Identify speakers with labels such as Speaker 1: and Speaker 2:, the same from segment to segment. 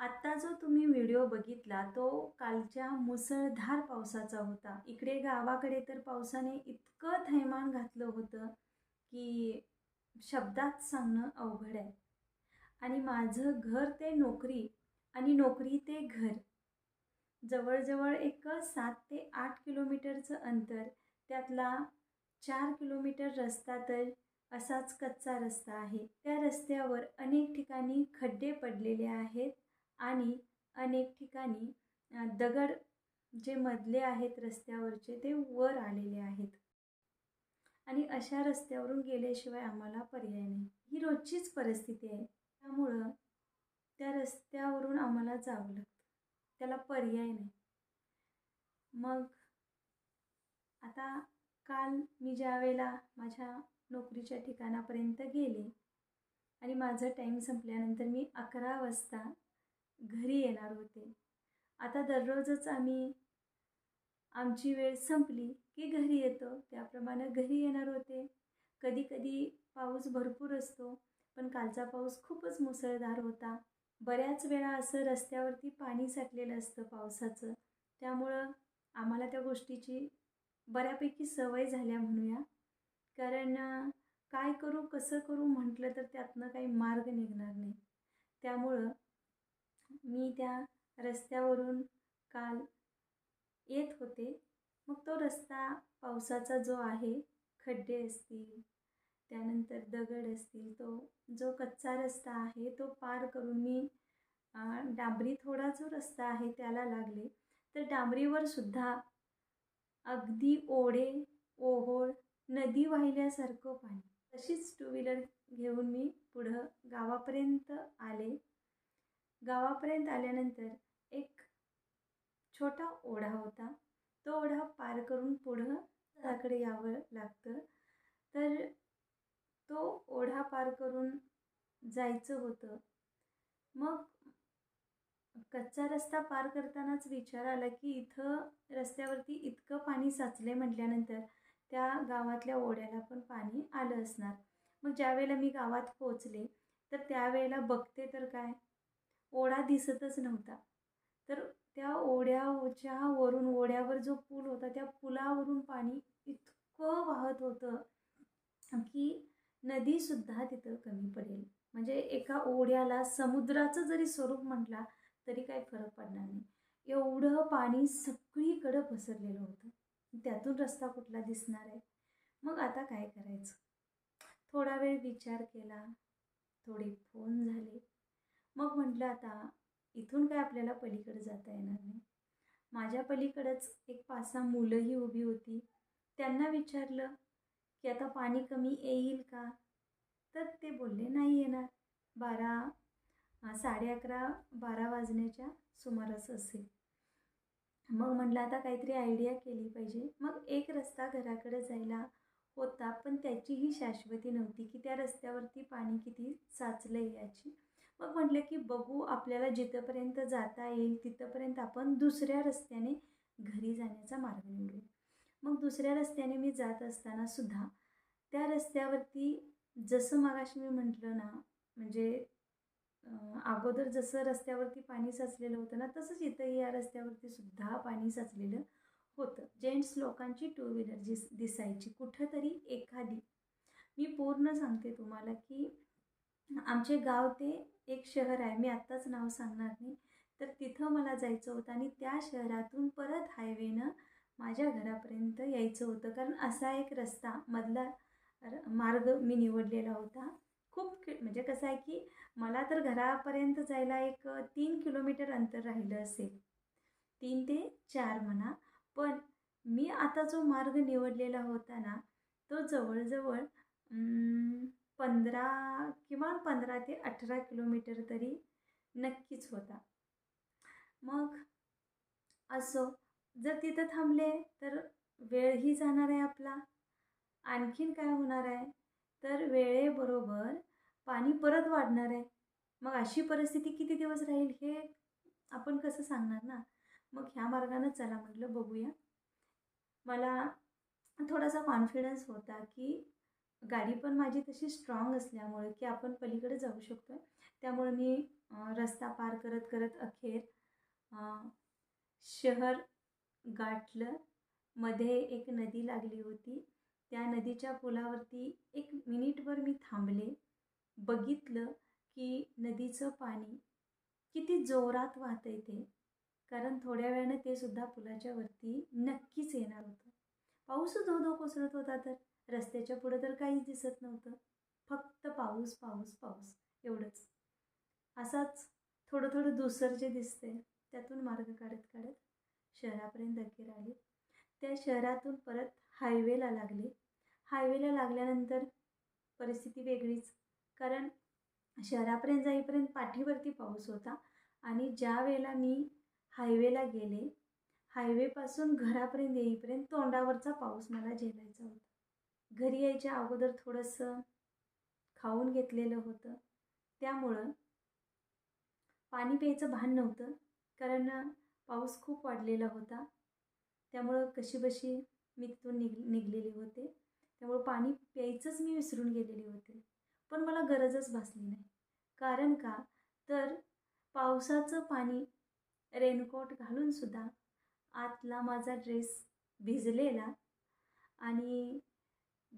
Speaker 1: आत्ता जो तुम्ही व्हिडिओ बघितला तो कालच्या मुसळधार पावसाचा होता. इकडे गावाकडे तर पावसाने इतकं थैमान घातलं होतं की शब्दात सांगणं अवघड आहे. आणि माझं घर ते नोकरी आणि नोकरी ते घर. जवळजवळ एक सात ते आठ किलोमीटरचं अंतर त्यातला चार किलोमीटर रस्ता तर असाच कच्चा रस्ता आहे. त्या रस्त्यावर अनेक ठिकाणी खड्डे पडलेले आहेत. आणि अनेक ठिकाणी दगड जे मधले आहेत रस्त्यावरचे ते वर आलेले आहेत. आणि अशा रस्त्यावरून गेल्याशिवाय आम्हाला पर्याय नाही. ही रोजचीच परिस्थिती आहे. त्यामुळं त्या रस्त्यावरून आम्हाला जावं लागतं. त्याला पर्याय नाही. मग आता काल मी ज्या वेळेला माझ्या नोकरीच्या ठिकाणापर्यंत गेले आणि माझं टाईम संपल्यानंतर मी अकरा वाजता घरी येणार होते. आता दररोजच आम्ही आमची वेळ संपली की घरी येतो. त्याप्रमाणे घरी येणार होते. कधी कधी पाऊस भरपूर असतो पण कालचा पाऊस खूपच मुसळधार होता. बऱ्याच वेळा असं रस्त्यावरती पाणी साठलेलं असतं पावसाचं. त्यामुळं आम्हाला त्या गोष्टीची बऱ्यापैकी सवय झाल्या म्हणूया. कारण काय करू कसं करू म्हटलं तर त्यातनं काही मार्ग निघणार नाही. त्यामुळं मी त्या रस्त्यावरून काल येत होते. मग तो रस्ता पावसाचा जो आहे खड्डे असतील त्यानंतर दगड असतील तो जो कच्चा रस्ता आहे तो पार करून मी डांबरी थोडा जो रस्ता आहे त्याला लागले. तर डांबरीवर सुद्धा अगदी ओढे ओहोळ नदी वाहिल्यासारखं पाणी. तशीच टू व्हीलर घेऊन मी पुढं गावापर्यंत आले. गावापर्यंत आल्यानंतर एक छोटा ओढा होता. तो ओढा पार करून पुढं त्याकडे यावं लागतं. तर तो ओढा पार करून जायचं होतं. मग कच्चा रस्ता पार करतानाच विचार आला की इथं रस्त्यावरती इतकं पाणी साचले म्हटल्यानंतर त्या गावातल्या ओढ्याला पण पाणी आलं असणार. मग ज्यावेळेला मी गावात पोचले तर त्यावेळेला बघते तर काय? ओढा दिसतच नव्हता. तर त्या ओढ्याच्या वरून ओढ्यावर जो पूल होता त्या पुलावरून पाणी इतकं वाहत होतं की नदीसुद्धा तिथं कमी पडेल. म्हणजे एका ओढ्याला समुद्राचं जरी स्वरूप म्हटला तरी काही फरक पडणार नाही. एवढं पाणी सगळीकडं पसरलेलं होतं. त्यातून रस्ता कुठला दिसणार आहे? मग आता काय करायचं? थोडा वेळ विचार केला. थोडे फोन झाले. मग म्हटलं आता इथून काय आपल्याला पलीकडे जाता येणार नाही? माझ्या पलीकडंच एक पाच सहा मुलंही उभी होती. त्यांना विचारलं की आता पाणी कमी येईल का? तर ते बोलले नाही येणार. बारा साडे अकरा बारा वाजण्याच्या सुमारास असेल. मग म्हटलं आता काहीतरी आयडिया केली पाहिजे. मग एक रस्ता घराकडे जायला होता पण त्याचीही शाश्वती नव्हती की त्या रस्त्यावरती पाणी किती साचलं आहे याची. मग म्हटलं की बघू आपल्याला जिथंपर्यंत जाता येईल तिथंपर्यंत आपण दुसऱ्या रस्त्याने घरी जाण्याचा मार्ग निवडू. मग दुसऱ्या रस्त्याने मी जात असताना सुद्धा त्या रस्त्यावरती जसं मागाशी मी म्हटलं ना म्हणजे अगोदर जसं रस्त्यावरती पाणी साचलेलं होतं ना तसंच इथंही या रस्त्यावरती सुद्धा पाणी साचलेलं होतं. जेंट्स लोकांची टू व्हीलर दिस दिसायची कुठंतरी एखादी. मी पूर्ण सांगते तुम्हाला की आमचे गाव ते एक शहर आहे. मी आत्ताच नाव सांगणार नाही. तर तिथं मला जायचं होतं आणि त्या शहरातून परत हायवेनं माझ्या घरापर्यंत यायचं होतं. कारण असा एक रस्ता मधला मार्ग मी निवडलेला होता. खूप म्हणजे कसं आहे की मला तर घरापर्यंत जायला एक तीन किलोमीटर अंतर राहिलं असेल. तीन ते चार म्हणा. पण मी आता जो मार्ग निवडलेला होता ना तो जवळजवळ पंधरा किमान पंधरा ते अठरा किलोमीटर तरी नक्कीच होता. मग असो जर तिथं थांबले तर वेळही जाणार आहे आपला. आणखीन काय होणार आहे? तर वेळेबरोबर पाणी परत वाढणार आहे. मग अशी परिस्थिती किती दिवस राहील हे आपण कसं सांगणार ना? मग ह्या मार्गानं चला म्हटलं बघूया. मला थोडासा कॉन्फिडन्स होता की गाडी पण माझी तशी स्ट्रॉंग असल्यामुळे की आपण पलीकडे जाऊ शकतो आहे त्यामुळे मी रस्ता पार करत करत अखेर शहर गाठलं. मध्ये एक नदी लागली होती. त्या नदीच्या पुलावरती एक मिनिटभर मी थांबले. बघितलं की नदीचं पाणी किती जोरात वाहतंय ते. कारण थोड्या वेळानं ते सुद्धा पुलाच्या वरती नक्कीच येणार होतं. पाऊसच धो धो कोसळत होता तर. रस्त्याच्या पुढं तर काहीच दिसत नव्हतं. फक्त पाऊस पाऊस पाऊस. एवढंच. असाच थोडं थोडं दुसर जे दिसतंय त्यातून मार्ग काढत काढत शहरापर्यंत अखेर आले. त्या शहरातून परत हायवेला लागले. हायवेला लागल्यानंतर परिस्थिती वेगळीच. कारण शहरापर्यंत जाईपर्यंत पाठीवरती पाऊस होता आणि ज्या वेळेला मी हायवेला गेले हायवेपासून घरापर्यंत येईपर्यंत तोंडावरचा पाऊस मला झेलायचा होता. घरी यायच्या अगोदर थोडंसं खाऊन घेतलेलं होतं. त्यामुळं पाणी प्यायचं भान नव्हतं कारण पाऊस खूप वाढलेला होता. त्यामुळं कशीबशी मी तिथून निघ निघलेली होते. त्यामुळं पाणी प्यायचंच मी विसरून गेलेली होते. पण मला गरजच भासली नाही. कारण का? तर पावसाचं पाणी रेनकोट घालूनसुद्धा आतला माझा ड्रेस भिजलेला आणि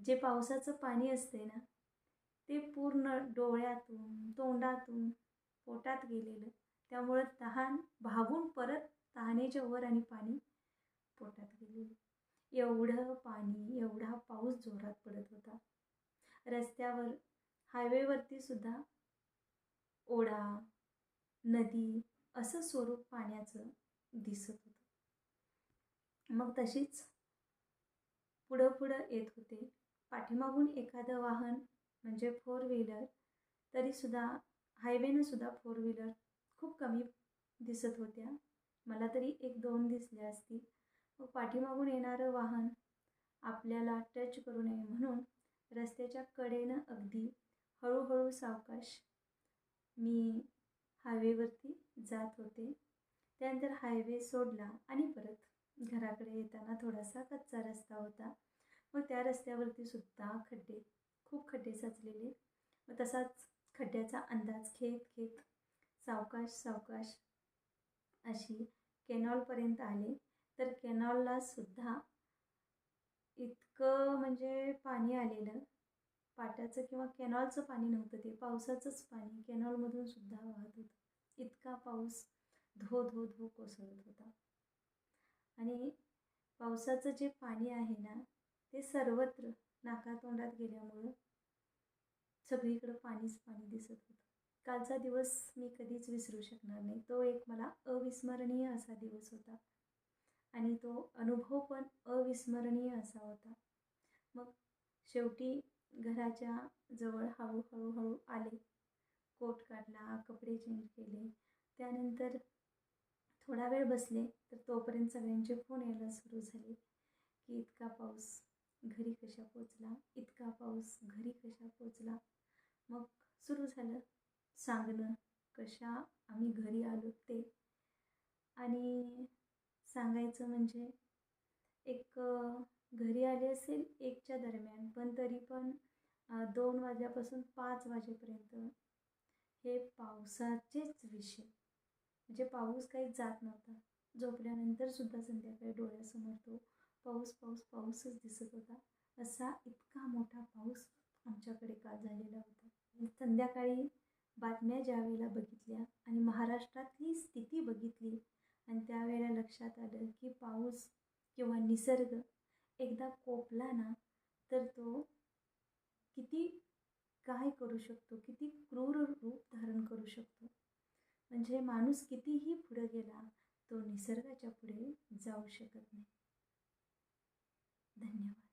Speaker 1: जे पावसाचं पाणी असते ना ते पूर्ण डोळ्यातून तोंडातून पोटात गेलेलं. त्यामुळं तहान भागून परत तहानेच्या वर आणि पाणी पोटात गेलेलं. एवढं पाणी एवढा पाऊस जोरात पडत होता. रस्त्यावर हायवेवरती सुद्धा ओढा नदी असं स्वरूप पाण्याचं दिसत होतं. मग तशीच पुढं पुढं येत होते. पाठीमागून एखादं वाहन म्हणजे फोर व्हीलर तरीसुद्धा हायवेनं सुद्धा फोर व्हीलर खूप कमी दिसत होत्या. मला तरी एक दोन दिसल्या असतील. व पाठीमागून येणारं वाहन आपल्याला टच करू नये म्हणून रस्त्याच्या कडेनं अगदी हळूहळू सावकाश मी हायवेवरती जात होते. त्यानंतर हायवे सोडला आणि परत घराकडे येताना थोडासा कच्चा रस्ता होता. मग त्या रस्त्यावरती सुद्धा खड्डे खूप खड्डे साचलेले मग तसाच खड्ड्याचा अंदाज घेत घेत सावकाश सावकाश अशी केनॉलपर्यंत आले. तर कॅनॉलला सुद्धा इतकं म्हणजे पाणी आलेलं. पाट्याचं किंवा कॅनॉलचं पाणी नव्हतं ते पावसाचंच पाणी कॅनॉलमधून सुद्धा वाहत होतं. इतका पाऊस धो धो धो कोसळत होता. आणि पावसाचं जे पाणी आहे ना ते सर्वत्र नाकातोंडात गेल्यामुळं सगळीकडं पाणीच पाणी दिसत होतं. कालचा दिवस मी कधीच विसरू शकणार नाही. तो एक मला अविस्मरणीय असा दिवस होता. आणि तो अनुभव पण अविस्मरणीय असा होता. मग शेवटी घराच्या जवळ हळूहळू हळू आले. कोट काढला कपडे चेंज केले. त्यानंतर थोडा वेळ बसले तर तोपर्यंत सगळ्यांचे फोन यायला सुरू झाले. की इतका पाऊस घरी कशा पोचला इतका पाऊस घरी कशा पोचला मग सुरू झालं सांगणं कशा आम्ही घरी आलो ते. आणि सांगायचं म्हणजे एक घरी आले असेल एकच्या दरम्यान पण तरी पण दोन वाजल्यापासून पाच वाजेपर्यंत हे पावसाचेच विषय. म्हणजे पाऊस काही जात नव्हता. झोपल्यानंतर सुद्धा संध्याकाळी डोळ्यासमोर तो पाऊस पाऊस पाऊसच दिसत होता. असा इतका मोठा पाऊस आमच्याकडे काल झालेला होता. संध्याकाळी बातम्या ज्या वेळेला बघितल्या आणि महाराष्ट्रातली स्थिती बघितली आणि त्यावेळेला लक्षात आलं की पाऊस किंवा निसर्ग एकदा कोपला ना तर तो किती काय करू शकतो? किती क्रूर रूप धारण करू शकतो? म्हणजे माणूस कितीही पुढे गेला तो निसर्गाच्या पुढे जाऊ शकत नाही. धन्यवाद